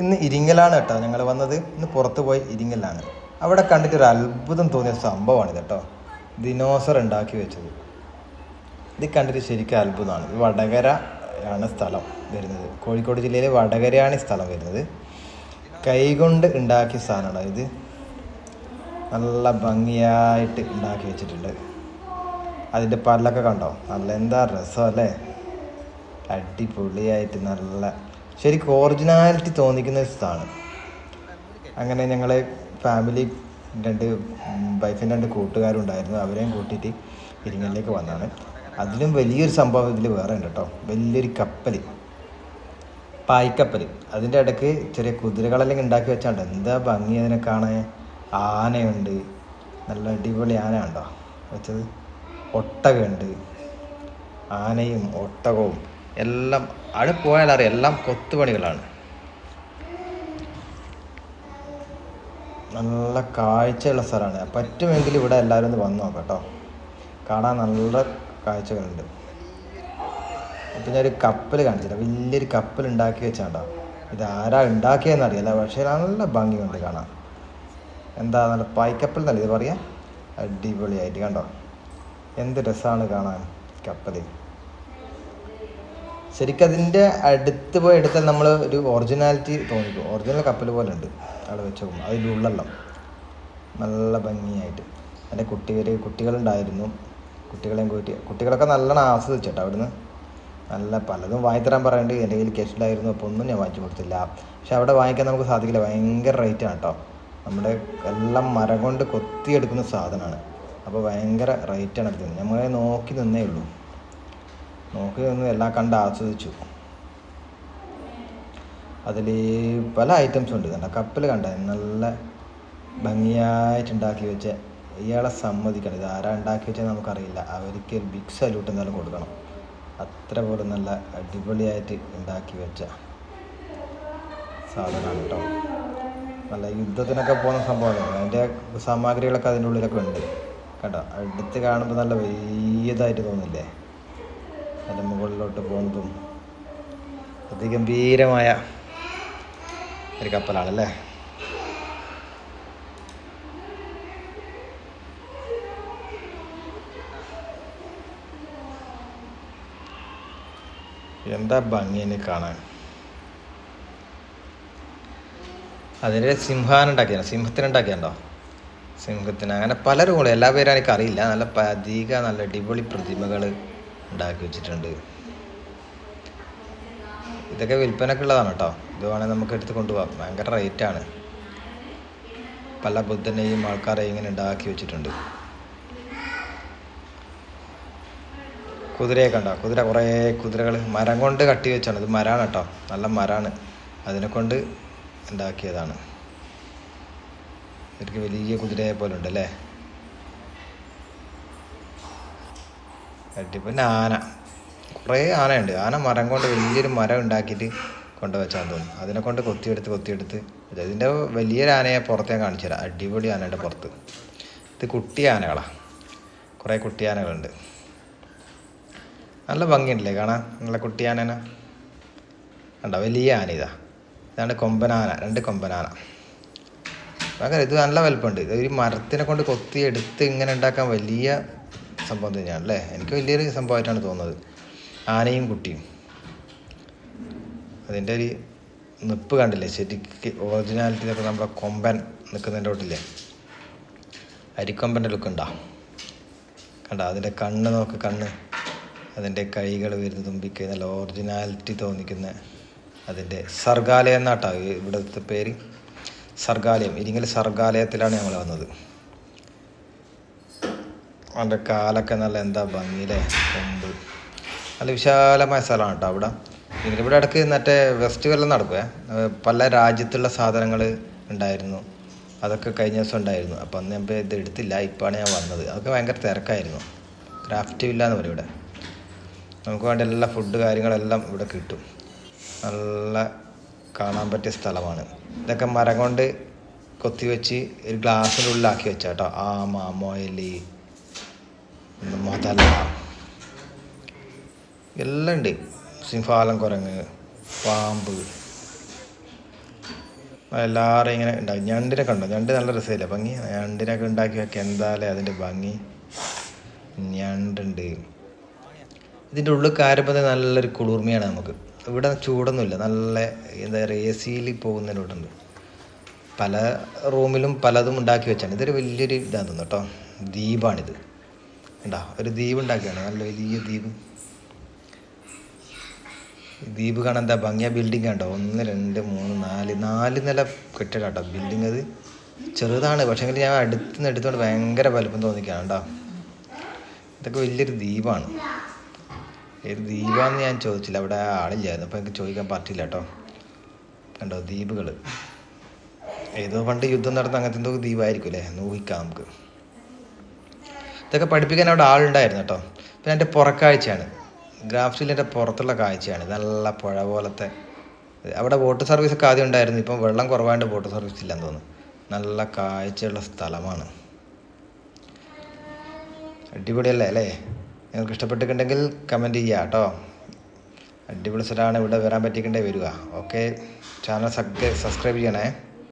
ഇന്ന് ഇരിങ്ങലാണ് കേട്ടോ ഞങ്ങൾ വന്നത്. ഇന്ന് പുറത്ത് പോയി ഇരിങ്ങലാണ്. അവിടെ കണ്ടിട്ട് ഒരു അത്ഭുതം തോന്നിയ സംഭവമാണ് കേട്ടോ. ദിനോസർ ഉണ്ടാക്കി വെച്ചത്. ഇത് കണ്ടിട്ട് ശരിക്കും അത്ഭുതമാണ്. വടകര ആണ് സ്ഥലം വരുന്നത്. കോഴിക്കോട് ജില്ലയിലെ വടകരയാണ് ഈ സ്ഥലം വരുന്നത്. കൈകൊണ്ട് ഉണ്ടാക്കിയ സാധനമാണ് ഇത്. നല്ല ഭംഗിയായിട്ട് ഉണ്ടാക്കി വെച്ചിട്ടുണ്ട്. അതിന്റെ പല്ലൊക്കെ കണ്ടോ? നല്ല എന്താ രസം അല്ലേ? അടിപൊളിയായിട്ട് നല്ല ശരിക്കും ഒറിജിനാലിറ്റി തോന്നിക്കുന്ന ഒരു സ്ഥലമാണ്. അങ്ങനെ ഞങ്ങൾ ഫാമിലി രണ്ട് വൈഫിന്റെ രണ്ട് കൂട്ടുകാരുണ്ടായിരുന്നു അവരെയും കൂട്ടിയിട്ട് ഇരിങ്ങലിലേക്ക് വന്നതാണ്. അതിലും വലിയൊരു സംഭവം ഇതിൽ വേറെ ഉണ്ട് കേട്ടോ. വലിയൊരു കപ്പൽ പായ്ക്കപ്പൽ അതിന്റെ ഇടയ്ക്ക് ചെറിയ കുതിരകളെല്ലാം ഉണ്ടാക്കി വെച്ചാണ്ട്. എന്താ ഭംഗി അതിനെ കാണാൻ? ആനയുണ്ട്. നല്ല അടിപൊളി ആന ഉണ്ടോ വെച്ചത്. ഒട്ടകമുണ്ട്. ആനയും ഒട്ടകവും. എല്ലാം അവിടെ പോയാൽ അറിയാം എല്ലാം കൊത്തുപണികളാണ്. നല്ല കാഴ്ചയുള്ള സ്ഥലമാണ്. പറ്റുമെങ്കിൽ ഇവിടെ എല്ലാവരും ഒന്ന് വന്നു നോക്കാം കേട്ടോ. കാണാൻ നല്ല കാഴ്ചകളുണ്ട്. അപ്പം ഒരു കപ്പൽ കാണിച്ചില്ല. വലിയൊരു കപ്പൽ ഉണ്ടാക്കി വെച്ചാണ്ടോ ഇത് ആരാ ഉണ്ടാക്കിയതെന്ന് അറിയില്ല പക്ഷേ നല്ല ഭംഗിയുണ്ട് കാണാൻ. എന്താ നല്ല പായ്ക്കപ്പൽ എന്നല്ല ഇത് പറയാ? അടിപൊളിയായിട്ട് കണ്ടോ? എന്ത് രസമാണ് കാണാൻ കപ്പൽ ശരിക്കും അതിന്റെ അടുത്ത് പോയി എടുത്താൽ നമ്മൾ ഒരു ഒറിജിനാലിറ്റി തോന്നിക്കും ഒറിജിനൽ കപ്പൽ പോലെ ഉണ്ട്. അവിടെ വെച്ച് നോക്കുമ്പോൾ അതിന്റെ ഉള്ളെല്ലാം. നല്ല ഭംഗിയായിട്ട്. എന്റെ കുട്ടികൾ കുട്ടികളുണ്ടായിരുന്നു. കുട്ടികളെയും കൂട്ടി. കുട്ടികളൊക്കെ നല്ലോണം ആസ്വദിച്ചിട്ടോ അവിടുന്ന്. നല്ല പലതും വാങ്ങിത്തരാൻ പറയുന്നുണ്ട് എന്റെ കയ്യിൽ ക്യാഷ് ഉണ്ടായിരുന്നു അപ്പോൾ ഒന്നും ഞാൻ വാങ്ങിച്ചു കൊടുത്തില്ല. പക്ഷെ അവിടെ വാങ്ങിക്കാൻ നമുക്ക് സാധിക്കില്ല. ഭയങ്കര റേറ്റാണ് കേട്ടോ. നമ്മുടെ എല്ലാം മരം കൊണ്ട് കൊത്തിയെടുക്കുന്ന സാധനമാണ്. അപ്പോൾ ഭയങ്കര റേറ്റാണ് എടുത്തത് നമ്മളെ നോക്കി നിന്നേ ഉള്ളൂ. നോക്കി നിന്ന് എല്ലാം കണ്ട് ആസ്വദിച്ചു. അതിൽ പല ഐറ്റംസ് ഉണ്ട്. കണ്ട കപ്പൽ കണ്ട നല്ല ഭംഗിയായിട്ടുണ്ടാക്കി വെച്ച ഇയാളെ സമ്മതിക്കണം. ഇത് ആരാ ഉണ്ടാക്കി വെച്ചാൽ നമുക്കറിയില്ല. അവർക്ക് ബിഗ് സല്യൂട്ട് എന്തായാലും കൊടുക്കണം. അത്ര പോലും നല്ല അടിപൊളിയായിട്ട് ഉണ്ടാക്കി വെച്ച സാധനമാണ് കേട്ടോ. നല്ല യുദ്ധത്തിനൊക്കെ പോകുന്ന സംഭവമാണ്. അതിന്റെ സാമഗ്രികളൊക്കെ അതിന്റെ ഉള്ളിലൊക്കെ ഉണ്ട്. കേട്ടോ അടുത്ത് കാണുമ്പോൾ നല്ല വലിയതായിട്ട് തോന്നില്ലേ? അതിന്റെ മുകളിലോട്ട് പോകുന്നതും അതിഗംഭീരമായ ഒരു കപ്പലാണല്ലേ? എന്താ ഭംഗിനെ കാണാൻ? അതിന്റെ സിംഹാനുണ്ടാക്കിയാണ്? ഉണ്ടാക്കിയാണ് സിംഹത്തിന് അങ്ങനെ പലരും കൂടെ എല്ലാ പേരും എനിക്കറിയില്ല നല്ല പതിക നല്ല അടിപൊളി പ്രതിമകൾ ഉണ്ടാക്കി വെച്ചിട്ടുണ്ട്. ഇതൊക്കെ വിൽപ്പനക്ക് ഉള്ളതാണ് കേട്ടോ. ഇത് വേണമെങ്കിൽ നമുക്ക് എടുത്ത് കൊണ്ടുപോകാം ഭയങ്കര റേറ്റാണ് പല ബുദ്ധനെയും ആൾക്കാരെയും ഇങ്ങനെ ഉണ്ടാക്കി വെച്ചിട്ടുണ്ട്. കുതിരയെ കണ്ടോ കുതിര കുറേ കുതിരകൾ മരം കൊണ്ട് കട്ടി വെച്ചാണ്. ഇത് മരമാണ് കേട്ടോ. നല്ല മരമാണ് അതിനെ കൊണ്ട് ഉണ്ടാക്കിയതാണ്. ഇവർക്ക് വലിയ കുതിരയെ പോലെ ഉണ്ട് അല്ലേ? അടി പിന്നെ ആന. കുറേ ആനയുണ്ട്. ആന മരം കൊണ്ട് വലിയൊരു മരം ഉണ്ടാക്കിയിട്ട് കൊണ്ടുവച്ചാന്ന് തോന്നുന്നു. അതിനെ കൊണ്ട് കൊത്തിയെടുത്ത് കൊത്തിയെടുത്ത്. ഇതിന്റെ വലിയൊരു ആനയെ പുറത്ത് കാണിച്ചു തരാം. അടിപൊളി ആനയുടെ പുറത്ത്. ഇത് കുട്ടി ആനകളാണ് കുറേ കുട്ടി ആനകളുണ്ട്. നല്ല ഭംഗിയുണ്ടല്ലേ കാണാൻ? നല്ല കുട്ടി ആനേനെ? കണ്ടോ? വലിയ ആന ഇതാ. ഇതാണ് കൊമ്പനാന രണ്ട് കൊമ്പനാന ഭയങ്കര ഇത് നല്ല വലുപ്പമുണ്ട്. ഇത് ഒരു മരത്തിനെ കൊണ്ട് കൊത്തി എടുത്ത് ഇങ്ങനെ ഉണ്ടാക്കാൻ വലിയ സംഭവം തന്നെയാണ് അല്ലേ? എനിക്ക് വലിയൊരു സംഭവമായിട്ടാണ് തോന്നുന്നത്. ആനയും കുട്ടിയും. അതിന്റെ ഒരു നിപ്പ് കണ്ടില്ലേ? ശരിക്ക് ഒറിജിനാലിറ്റിയിലൊക്കെ നമ്മുടെ കൊമ്പൻ നിൽക്കുന്നതിന്റെ തൊട്ടില്ലേ? അരിക്കൊമ്പന്റെ ലുക്ക് ഉണ്ടോ? കണ്ടോ? അതിന്റെ കണ്ണ് നോക്ക് കണ്ണ്. അതിന്റെ കൈകൾ വരുന്ന തുമ്പിക്ക് നല്ല ഒറിജിനാലിറ്റി തോന്നിക്കുന്ന അതിന്റെ സർഗാലയം എന്നാട്ടോ ഇവിടുത്തെ പേര്? സർഗാലയം. ഇരിങ്ങൽ സർഗാലയത്തിലാണ് ഞങ്ങൾ വന്നത്. അവന്റെ കാലൊക്കെ നല്ല എന്താ ഭംഗിയിലെ കൊമ്പ് നല്ല വിശാലമായ സ്ഥലമാണ് കേട്ടോ അവിടെ. ഇവിടെ ഇടയ്ക്ക് മറ്റേ ഫെസ്റ്റിവൽ നടക്കുവേ. ഏർ പല രാജ്യത്തുള്ള സാധനങ്ങൾ ഉണ്ടായിരുന്നു. അതൊക്കെ കഴിഞ്ഞ ദിവസം ഉണ്ടായിരുന്നു. അപ്പം അന്ന് ഞാൻ ഇത് എടുത്തില്ല. ഇപ്പോഴാണ് ഞാൻ വന്നത്. അതൊക്കെ ഭയങ്കര തിരക്കായിരുന്നു. ക്രാഫ്റ്റ് വില്ല എന്ന് പറയും ഇവിടെ. നമുക്ക് വേണ്ട എല്ലാ ഫുഡ് കാര്യങ്ങളെല്ലാം ഇവിടെ കിട്ടും. നല്ല കാണാൻ പറ്റിയ സ്ഥലമാണ്. ഇതൊക്കെ മരം കൊണ്ട് കൊത്തിവെച്ച് ഒരു ഗ്ലാസ്സിന്റെ ഉള്ളിലാക്കി വെച്ചാട്ടോ ആമ മൊയലി മുതല എല്ലാം ഉണ്ട്. സിംഹാലം കുരങ്ങ് പാമ്പ്. എല്ലാവരും ഇങ്ങനെ ഉണ്ടാകും ഞണ്ടിനെ കണ്ടോ? ഞണ്ട് നല്ല രസമില്ല ഭംഗി. ഞണ്ടിനൊക്കെ ഉണ്ടാക്കി വെക്കുക എന്തായാലും അതിന്റെ ഭംഗി. ഞണ്ടുണ്ട്. ഇതിന്റെ ഉള്ളിൽ കാര്യപ്പം നല്ലൊരു കുളിർമയാണ് നമുക്ക്. ഇവിടെ ചൂടൊന്നുമില്ല. നല്ല എന്താ പറയുക എ സിയിൽ പോകുന്നതിനോട്ടുണ്ട് പല റൂമിലും പലതും ഉണ്ടാക്കി വെച്ചാണ്. ഇതൊരു വലിയൊരു ഇതാണെന്ന് കേട്ടോ. ദ്വീപാണിത്. ഉണ്ടാ ഒരു ദ്വീപ് ഉണ്ടാക്കുകയാണ് നല്ല വലിയ ദ്വീപ്. ദ്വീപ് കാണാൻ എന്താ ഭംഗിയ? ബിൽഡിംഗ് കണ്ടോ? ഒന്ന് രണ്ട് മൂന്ന് നാല്. നാല് നില കെട്ടിടം കേട്ടോ ബിൽഡിംഗ് അത്. ചെറുതാണ് പക്ഷേ എങ്കിൽ ഞാൻ അടുത്ത് നിന്ന് എടുത്തുകൊണ്ട് ഭയങ്കര വലുപ്പം തോന്നിക്കാണ് കേട്ടോ ഇതൊക്കെ വലിയൊരു ദ്വീപാണ്. ഏത് ദ്വീപാന്ന് ഞാൻ ചോദിച്ചില്ല അവിടെ ആളില്ലായിരുന്നു. അപ്പോൾ എനിക്ക് ചോദിക്കാൻ പറ്റില്ല കേട്ടോ കണ്ടോ ദ്വീപുകൾ ഏതോ പണ്ട് യുദ്ധം നടന്ന അങ്ങനത്തെ എന്തോ ദ്വീപായിരിക്കും അല്ലേ ഊഹിക്കാം നമുക്ക് ഇതൊക്കെ പഠിപ്പിക്കാൻ അവിടെ ആളുണ്ടായിരുന്നു കേട്ടോ. പിന്നെ എന്റെ പുറക്കാഴ്ചയാണ്. ഗ്രാഫ്റ്റിലിന്റെ പുറത്തുള്ള കാഴ്ചയാണ്. നല്ല പുഴ പോലത്തെ. അവിടെ ബോട്ട് സർവീസ് ഒക്കെ ആദ്യം ഉണ്ടായിരുന്നു. ഇപ്പം വെള്ളം കുറവായതുകൊണ്ട് ബോട്ട് സർവീസ് ഇല്ലെന്ന് തോന്നുന്നു. നല്ല കാഴ്ചയുള്ള സ്ഥലമാണ്. അടിപൊളിയല്ലേ അല്ലേ? നിങ്ങൾക്ക് ഇഷ്ടപ്പെട്ടിട്ടുണ്ടെങ്കിൽ കമന്റ് ചെയ്യുക കേട്ടോ. അടിപൊളി സ്ഥലമാണ് ഇവിടെ വരാൻ പറ്റിക്കണ്ടേ വരിക. ഓക്കെ ചാനൽ സബ്സ്ക്രൈബ് ചെയ്യണേ.